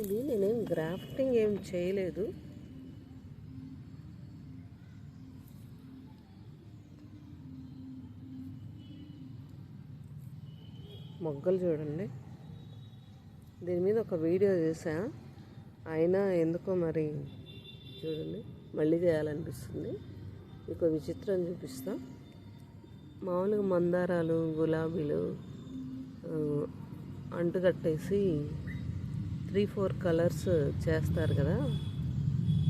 ఇది నేనేం గ్రాఫ్టింగ్ ఏం చేయలేదు. మొగ్గలు చూడండి. దీని మీద ఒక వీడియో చేసా అయినా ఎందుకో మరి చూడండి. మళ్ళీ చేయాలనిపిస్తుంది. మీకు విచిత్రం చూపిస్తా. మామూలుగా మందారాలు గులాబీలు అంటుకట్టేసి త్రీ ఫోర్ కలర్స్ చేస్తారు కదా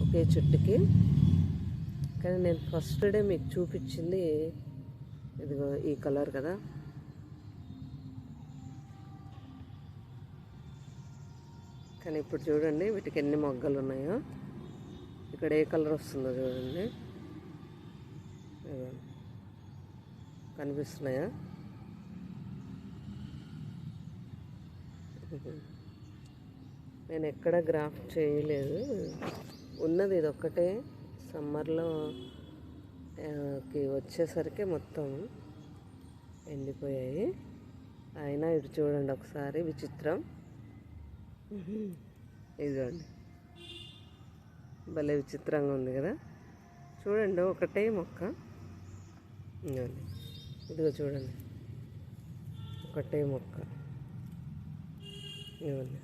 ఒకే చెట్టుకి. కానీ నేను ఫస్ట్ డే మీకు చూపించింది ఇదిగో ఈ కలర్ కదా. కానీ ఇప్పుడు చూడండి వీటికి ఎన్ని మొగ్గలు ఉన్నాయో. ఇక్కడ ఏ కలర్ వస్తుందో చూడండి. కనిపిస్తున్నాయా? నేను ఎక్కడ గ్రాఫ్ట్ చేయలేదు. ఉన్నది ఇది ఒక్కటే సమ్మర్లోకి వచ్చేసరికి మొత్తం ఎండిపోయాయి. అయినా ఇటు చూడండి ఒకసారి విచిత్రం. ఇదిగోండి. భలే విచిత్రంగా ఉంది కదా. చూడండి ఒకటే మొక్క. ఇదిగోండి. ఇదిగో చూడండి. ఒకటే మొక్క. ఇదిగోండి.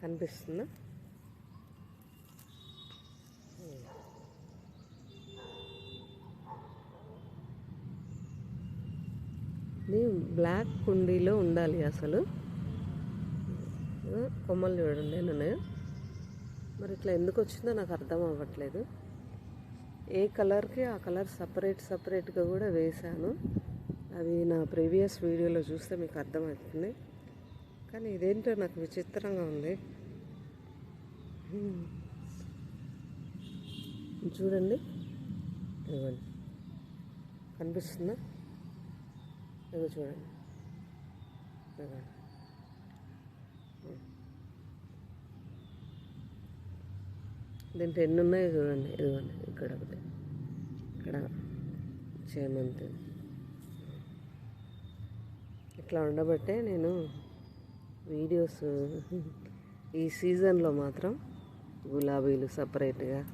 కనిపిస్తుందా? ఇది బ్లాక్ కుండీలో ఉండాలి అసలు. కొమ్మలు చూడండి నేను మరి ఇట్లా ఎందుకు వచ్చిందో నాకు అర్థం అవ్వట్లేదు. ఏ కలర్కి ఆ కలర్ సపరేట్ సపరేట్గా కూడా వేశాను. అది నా ప్రీవియస్ వీడియోలో చూస్తే మీకు అర్థమవుతుంది. కానీ ఇదేంటో నాకు విచిత్రంగా ఉంది. చూడండి. ఇదిగోండి. కనిపిస్తుందా? ఇదిగో చూడండి. ఇదిగోండి. దీంట్లో ఎన్ని ఉన్నాయో చూడండి. ఇదిగోండి. ఇక్కడ ఒకటి. ఇక్కడ చేమంతి ఇట్లా ఉండబట్టే నేను వీడియోస్ ఈ సీజన్లో మాత్రం గులాబీలు సపరేట్గా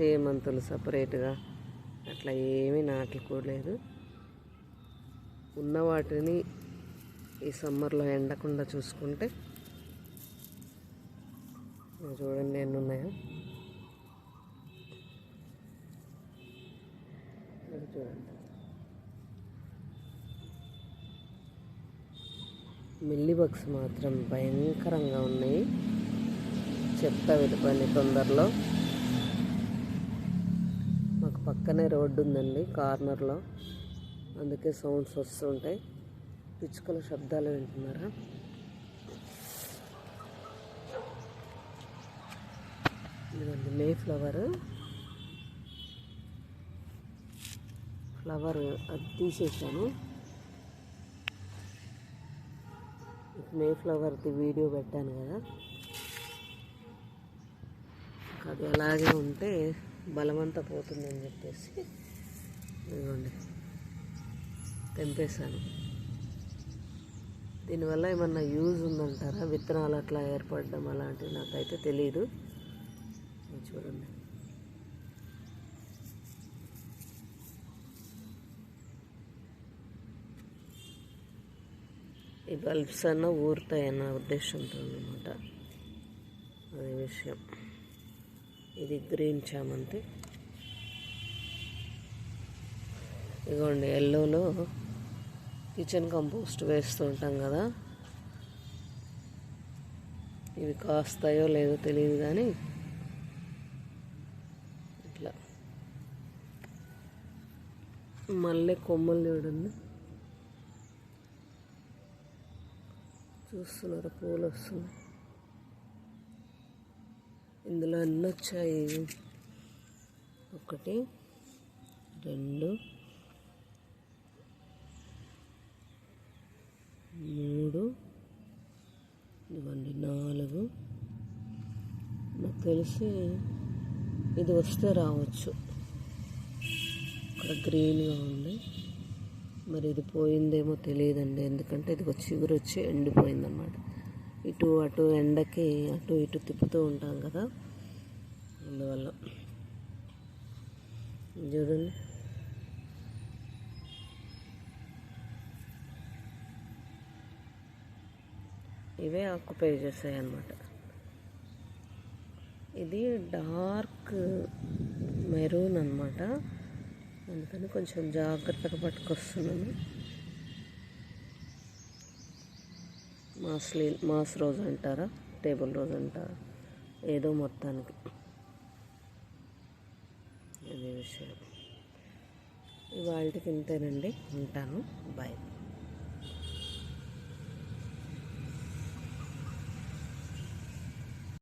చేమంతులు సపరేట్గా అట్లా ఏమీ నాటుకోలేదు ఉన్న వాటిని ఈ సమ్మర్లో ఎండకుండా చూసుకుంటే చూడండి ఎన్ని ఉన్నాయో. చూడండి. మిల్లీ బగ్స్ మాత్రం భయంకరంగా ఉన్నాయి. చెప్తా వెళ్ళిపోయింది తొందరలో. మాకు పక్కనే రోడ్డు ఉందండి కార్నర్లో. అందుకే సౌండ్స్ వస్తుంటాయి. పిచ్చుకల శబ్దాలు వింటున్నారా? ఇదండి మే ఫ్లవర్. ఫ్లవర్ అది తీసేసాను. మే ఫ్లవర్ది వీడియో పెట్టాను కదా. అది అలాగే ఉంటే బలమంతా పోతుందని చెప్పేసి ఇదిగోండి. తెంపేశాను. దీనివల్ల ఏమన్నా యూజ్ ఉందంటారా? విత్తనాలు అట్లా ఏర్పడడం అలాంటివి నాకైతే తెలియదు చూడండి. ఈ బల్బ్స్ అన్న ఊరుతాయన్న ఉద్దేశంతో అనమాట అదే విషయం. ఇది గ్రీన్ చామంతి. ఇదిగోండి ఎల్లోలో కిచెన్ కంపోస్ట్ వేస్తూ ఉంటాం కదా. ఇవి కాస్తాయో లేదో తెలియదు కానీ ఇట్లా. మళ్ళీ కొమ్మలు చూడండి. చూస్తున్నారు? పూలు వస్తున్నాయి ఇందులో అన్నీ వచ్చాయి? ఒకటి రెండు మూడు ఇదిగోండి నాలుగు. నాకు తెలిసి ఇది వస్తే రావచ్చు. ఇక్కడ గ్రీన్గా ఉంది. మరి ఇది పోయిందేమో తెలియదండి. ఎందుకంటే ఇది ఒక చిగురు వచ్చి ఎండిపోయిందన్నమాట. ఇటు అటు ఎండకి అటు ఇటు తిప్పుతూ ఉంటాం కదా. అందువల్ల చూడండి. ఇవే ఆక్యుపై చేసాయి అన్నమాట ఇది డార్క్ మెరూన్ అనమాట అందుకని కొంచెం జాగ్రత్తగా పట్టుకొస్తున్నాను. మాస్ లీ మాస్ రోజు అంటారా టేబుల్ రోజు అంటారా ఏదో మొత్తానికి. అదే విషయం. ఇవాళకి ఇంతేనండి. ఉంటాను. బాయ్.